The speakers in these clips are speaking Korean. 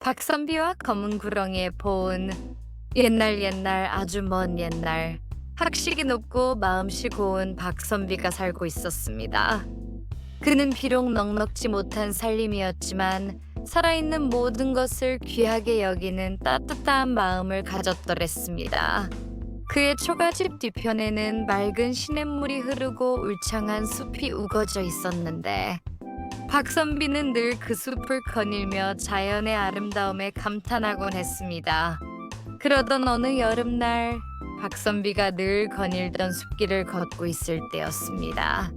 박선비와 검은 구렁이의 보은 옛날 옛날 아주 먼 옛날 학식이 높고 마음씨 고운 박선비가 살고 있었습니다. 그는 비록 넉넉지 못한 살림이었지만 살아있는 모든 것을 귀하게 여기는 따뜻한 마음을 가졌더랬습니다. 그의 초가집 뒤편에는 맑은 시냇물이 흐르고 울창한 숲이 우거져 있었는데 박선비는 늘 그 숲을 거닐며 자연의 아름다움에 감탄하곤 했습니다. 그러던 어느 여름날 박선비가 늘 거닐던 숲길을 걷고 있을 때였습니다.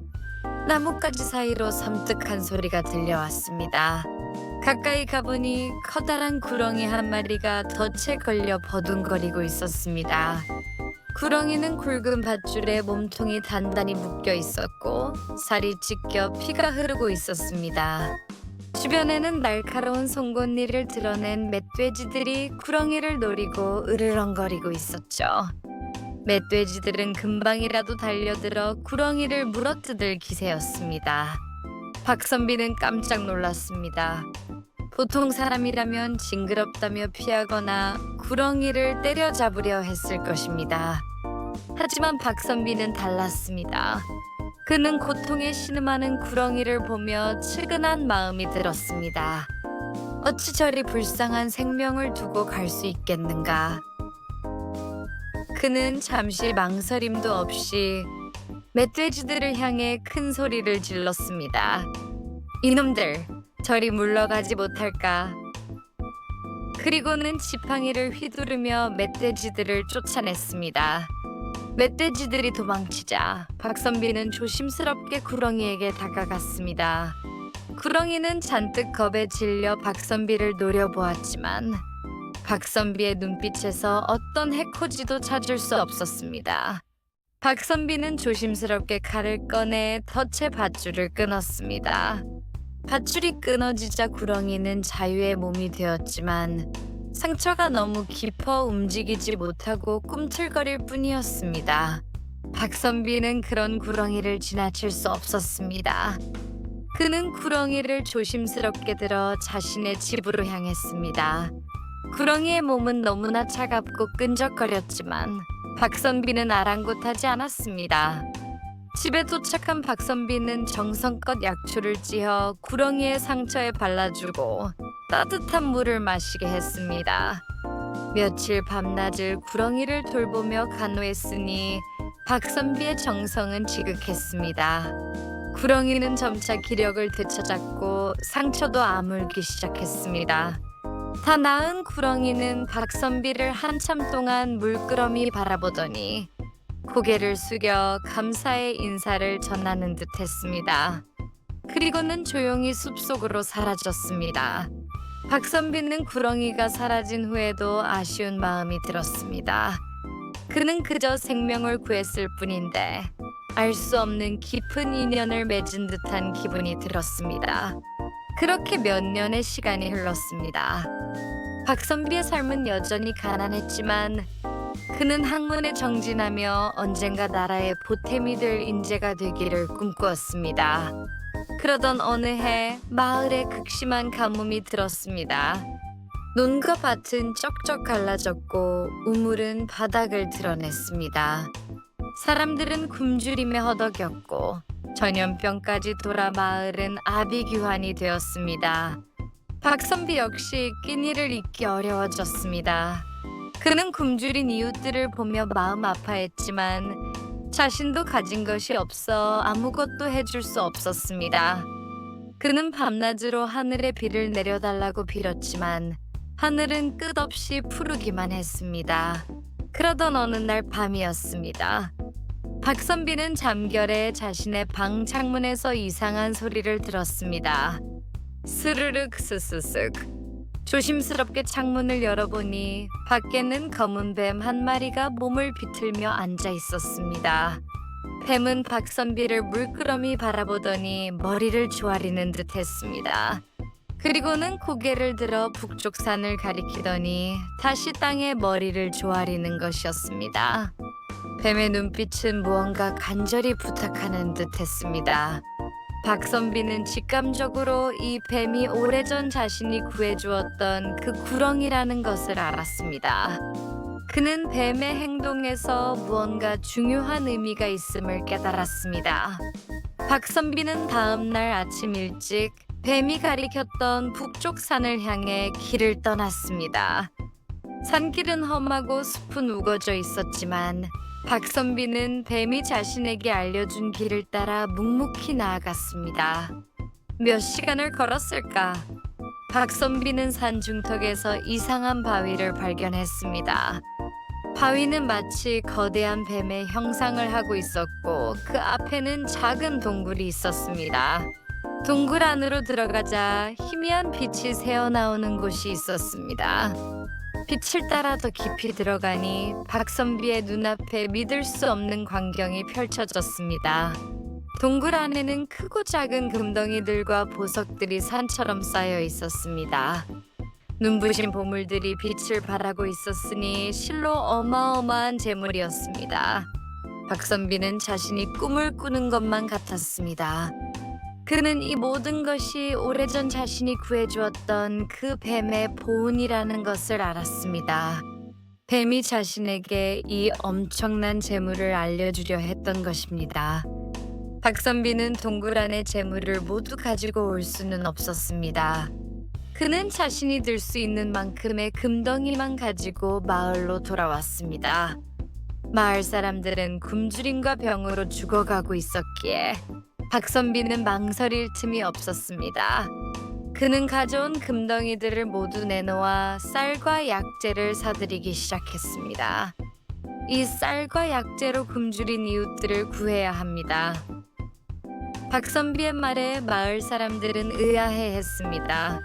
나뭇가지 사이로 섬뜩한 소리가 들려왔습니다. 가까이 가보니 커다란 구렁이 한 마리가 덫에 걸려 버둥거리고 있었습니다. 구렁이는 굵은 밧줄에 몸통이 단단히 묶여 있었고 살이 찢겨 피가 흐르고 있었습니다. 주변에는 날카로운 송곳니를 드러낸 멧돼지들이 구렁이를 노리고 으르렁거리고 있었죠. 멧돼지들은 금방이라도 달려들어 구렁이를 물어뜯을 기세였습니다. 박선비는 깜짝 놀랐습니다. 보통 사람이라면 징그럽다며 피하거나 구렁이를 때려잡으려 했을 것입니다. 하지만 박선비는 달랐습니다. 그는 고통에 신음하는 구렁이를 보며 측은한 마음이 들었습니다. 어찌 저리 불쌍한 생명을 두고 갈 수 있겠는가? 그는 잠시 망설임도 없이 멧돼지들을 향해 큰 소리를 질렀습니다. 이놈들, 저리 물러가지 못할까? 그리고는 지팡이를 휘두르며 멧돼지들을 쫓아냈습니다. 멧돼지들이 도망치자 박선비는 조심스럽게 구렁이에게 다가갔습니다. 구렁이는 잔뜩 겁에 질려 박선비를 노려보았지만 박선비의 눈빛에서 어떤 해코지도 찾을 수 없었습니다. 박선비는 조심스럽게 칼을 꺼내 덫의 밧줄을 끊었습니다. 밧줄이 끊어지자 구렁이는 자유의 몸이 되었지만 상처가 너무 깊어 움직이지 못하고 꿈틀거릴 뿐이었습니다. 박선비는 그런 구렁이를 지나칠 수 없었습니다. 그는 구렁이를 조심스럽게 들어 자신의 집으로 향했습니다. 구렁이의 몸은 너무나 차갑고 끈적거렸지만 박선비는 아랑곳하지 않았습니다. 집에 도착한 박선비는 정성껏 약초를 찧어 구렁이의 상처에 발라주고 따뜻한 물을 마시게 했습니다. 며칠 밤낮을 구렁이를 돌보며 간호했으니 박선비의 정성은 지극했습니다. 구렁이는 점차 기력을 되찾았고 상처도 아물기 시작했습니다. 다 나은 구렁이는 박선비를 한참 동안 물끄러미 바라보더니 고개를 숙여 감사의 인사를 전하는 듯 했습니다. 그리고는 조용히 숲속으로 사라졌습니다. 박선비는 구렁이가 사라진 후에도 아쉬운 마음이 들었습니다. 그는 그저 생명을 구했을 뿐인데 알 수 없는 깊은 인연을 맺은 듯한 기분이 들었습니다. 그렇게 몇 년의 시간이 흘렀습니다. 박선비의 삶은 여전히 가난했지만 그는 학문에 정진하며 언젠가 나라의 보탬이 될 인재가 되기를 꿈꾸었습니다. 그러던 어느 해 마을에 극심한 가뭄이 들었습니다. 논과 밭은 쩍쩍 갈라졌고 우물은 바닥을 드러냈습니다. 사람들은 굶주림에 허덕였고 전염병까지 돌아 마을은 아비규환이 되었습니다. 박선비 역시 끼니를 잊기 어려워졌습니다. 그는 굶주린 이웃들을 보며 마음 아파했지만 자신도 가진 것이 없어 아무것도 해줄 수 없었습니다. 그는 밤낮으로 하늘에 비를 내려달라고 빌었지만 하늘은 끝없이 푸르기만 했습니다. 그러던 어느 날 밤이었습니다. 박선비는 잠결에 자신의 방 창문에서 이상한 소리를 들었습니다. 스르륵 스스쓱. 조심스럽게 창문을 열어보니 밖에는 검은 뱀 한 마리가 몸을 비틀며 앉아 있었습니다. 뱀은 박선비를 물끄러미 바라보더니 머리를 조아리는 듯 했습니다. 그리고는 고개를 들어 북쪽 산을 가리키더니 다시 땅에 머리를 조아리는 것이었습니다. 뱀의 눈빛은 무언가 간절히 부탁하는 듯 했습니다. 박선비는 직감적으로 이 뱀이 오래전 자신이 구해주었던 그 구렁이라는 것을 알았습니다. 그는 뱀의 행동에서 무언가 중요한 의미가 있음을 깨달았습니다. 박선비는 다음 날 아침 일찍 뱀이 가리켰던 북쪽 산을 향해 길을 떠났습니다. 산길은 험하고 숲은 우거져 있었지만 박선비는 뱀이 자신에게 알려준 길을 따라 묵묵히 나아갔습니다. 몇 시간을 걸었을까? 박선비는 산 중턱에서 이상한 바위를 발견했습니다. 바위는 마치 거대한 뱀의 형상을 하고 있었고 그 앞에는 작은 동굴이 있었습니다. 동굴 안으로 들어가자 희미한 빛이 새어나오는 곳이 있었습니다. 빛을 따라 더 깊이 들어가니 박선비의 눈앞에 믿을 수 없는 광경이 펼쳐졌습니다. 동굴 안에는 크고 작은 금덩이들과 보석들이 산처럼 쌓여 있었습니다. 눈부신 보물들이 빛을 발하고 있었으니 실로 어마어마한 재물이었습니다. 박선비는 자신이 꿈을 꾸는 것만 같았습니다. 그는 이 모든 것이 오래전 자신이 구해주었던 그 뱀의 보은이라는 것을 알았습니다. 뱀이 자신에게 이 엄청난 재물을 알려주려 했던 것입니다. 박선비는 동굴 안의 재물을 모두 가지고 올 수는 없었습니다. 그는 자신이 들 수 있는 만큼의 금덩이만 가지고 마을로 돌아왔습니다. 마을 사람들은 굶주림과 병으로 죽어가고 있었기에 박선비는 망설일 틈이 없었습니다. 그는 가져온 금덩이들을 모두 내놓아 쌀과 약재를 사들이기 시작했습니다. 이 쌀과 약재로 굶주린 이웃들을 구해야 합니다. 박선비의 말에 마을 사람들은 의아해했습니다.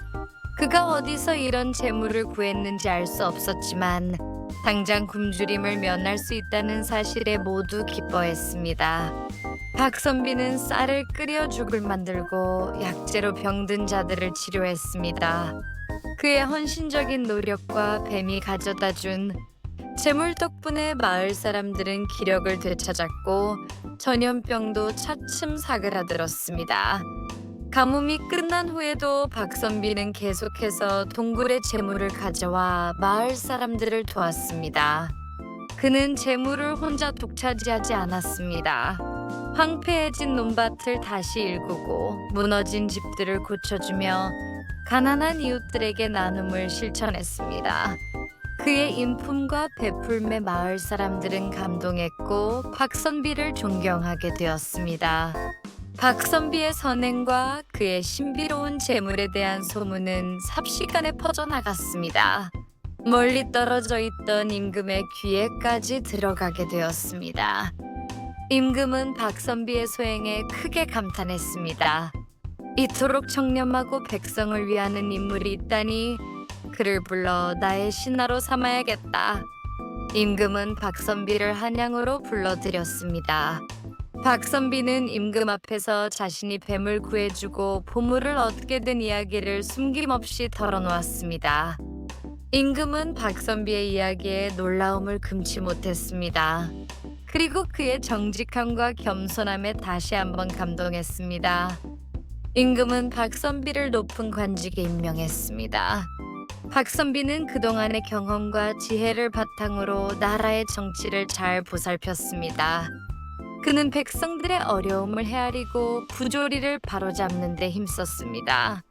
그가 어디서 이런 재물을 구했는지 알 수 없었지만 당장 굶주림을 면할 수 있다는 사실에 모두 기뻐했습니다. 박선비는 쌀을 끓여 죽을 만들고 약재로 병든 자들을 치료했습니다. 그의 헌신적인 노력과 뱀이 가져다 준 재물 덕분에 마을 사람들은 기력을 되찾았고 전염병도 차츰 사그라들었습니다. 가뭄이 끝난 후에도 박선비는 계속해서 동굴의 재물을 가져와 마을 사람들을 도왔습니다. 그는 재물을 혼자 독차지하지 않았습니다. 황폐해진 논밭을 다시 일구고 무너진 집들을 고쳐주며 가난한 이웃들에게 나눔을 실천했습니다. 그의 인품과 베풀매 마을 사람들은 감동했고 박선비를 존경하게 되었습니다. 박선비의 선행과 그의 신비로운 재물에 대한 소문은 삽시간에 퍼져나갔습니다. 멀리 떨어져 있던 임금의 귀에까지 들어가게 되었습니다. 임금은 박선비의 소행에 크게 감탄했습니다. 이토록 청렴하고 백성을 위하는 인물이 있다니 그를 불러 나의 신하로 삼아야겠다. 임금은 박선비를 한양으로 불러들였습니다. 박선비는 임금 앞에서 자신이 뱀을 구해주고 보물을 얻게 된 이야기를 숨김없이 털어놓았습니다. 임금은 박선비의 이야기에 놀라움을 금치 못했습니다. 그리고 그의 정직함과 겸손함에 다시 한번 감동했습니다. 임금은 박선비를 높은 관직에 임명했습니다. 박선비는 그동안의 경험과 지혜를 바탕으로 나라의 정치를 잘 보살폈습니다. 그는 백성들의 어려움을 헤아리고 부조리를 바로잡는 데 힘썼습니다.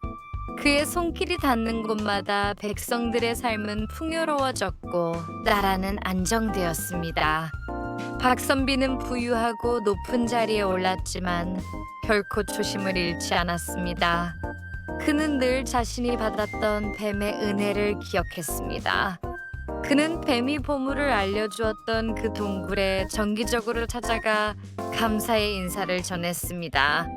그의 손길이 닿는 곳마다 백성들의 삶은 풍요로워졌고 나라는 안정되었습니다. 박선비는 부유하고 높은 자리에 올랐지만 결코 초심을 잃지 않았습니다. 그는 늘 자신이 받았던 뱀의 은혜를 기억했습니다. 그는 뱀이 보물을 알려주었던 그 동굴에 정기적으로 찾아가 감사의 인사를 전했습니다.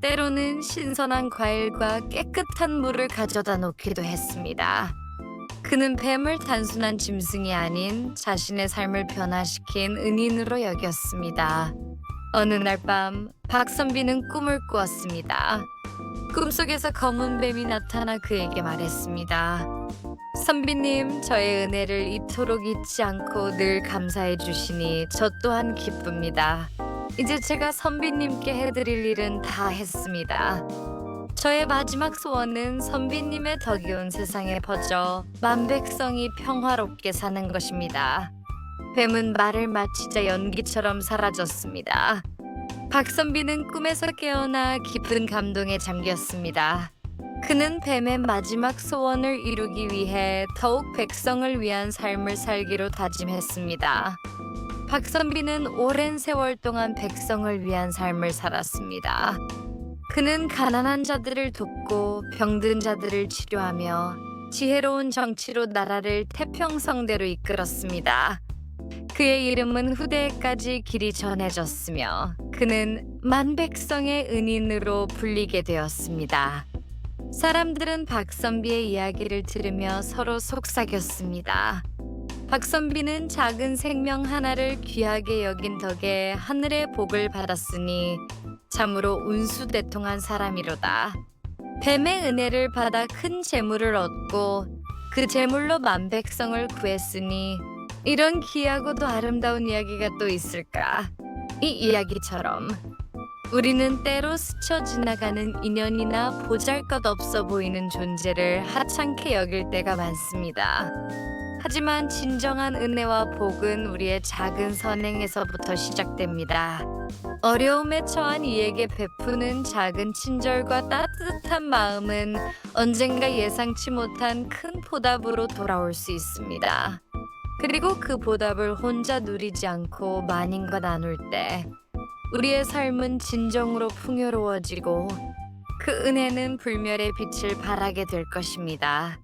때로는 신선한 과일과 깨끗한 물을 가져다 놓기도 했습니다. 그는 뱀을 단순한 짐승이 아닌 자신의 삶을 변화시킨 은인으로 여겼습니다. 어느 날 밤 박선비는 꿈을 꾸었습니다. 꿈속에서 검은 뱀이 나타나 그에게 말했습니다. 선비님, 저의 은혜를 이토록 잊지 않고 늘 감사해 주시니 저 또한 기쁩니다. 이제 제가 선비님께 해드릴 일은 다 했습니다. 저의 마지막 소원은 선비님의 덕이 온 세상에 퍼져 만백성이 평화롭게 사는 것입니다. 뱀은 말을 마치자 연기처럼 사라졌습니다. 박선비는 꿈에서 깨어나 깊은 감동에 잠겼습니다. 그는 뱀의 마지막 소원을 이루기 위해 더욱 백성을 위한 삶을 살기로 다짐했습니다. 박선비는 오랜 세월 동안 백성을 위한 삶을 살았습니다. 그는 가난한 자들을 돕고 병든 자들을 치료하며 지혜로운 정치로 나라를 태평성대로 이끌었습니다. 그의 이름은 후대에까지 길이 전해졌으며 그는 만백성의 은인으로 불리게 되었습니다. 사람들은 박선비의 이야기를 들으며 서로 속삭였습니다. 박선비는 작은 생명 하나를 귀하게 여긴 덕에 하늘의 복을 받았으니 참으로 운수대통한 사람이로다. 뱀의 은혜를 받아 큰 재물을 얻고 그 재물로 만백성을 구했으니 이런 귀하고도 아름다운 이야기가 또 있을까? 이 이야기처럼 우리는 때로 스쳐 지나가는 인연이나 보잘것없어 보이는 존재를 하찮게 여길 때가 많습니다. 하지만 진정한 은혜와 복은 우리의 작은 선행에서부터 시작됩니다. 어려움에 처한 이에게 베푸는 작은 친절과 따뜻한 마음은 언젠가 예상치 못한 큰 보답으로 돌아올 수 있습니다. 그리고 그 보답을 혼자 누리지 않고 만인과 나눌 때 우리의 삶은 진정으로 풍요로워지고 그 은혜는 불멸의 빛을 발하게 될 것입니다.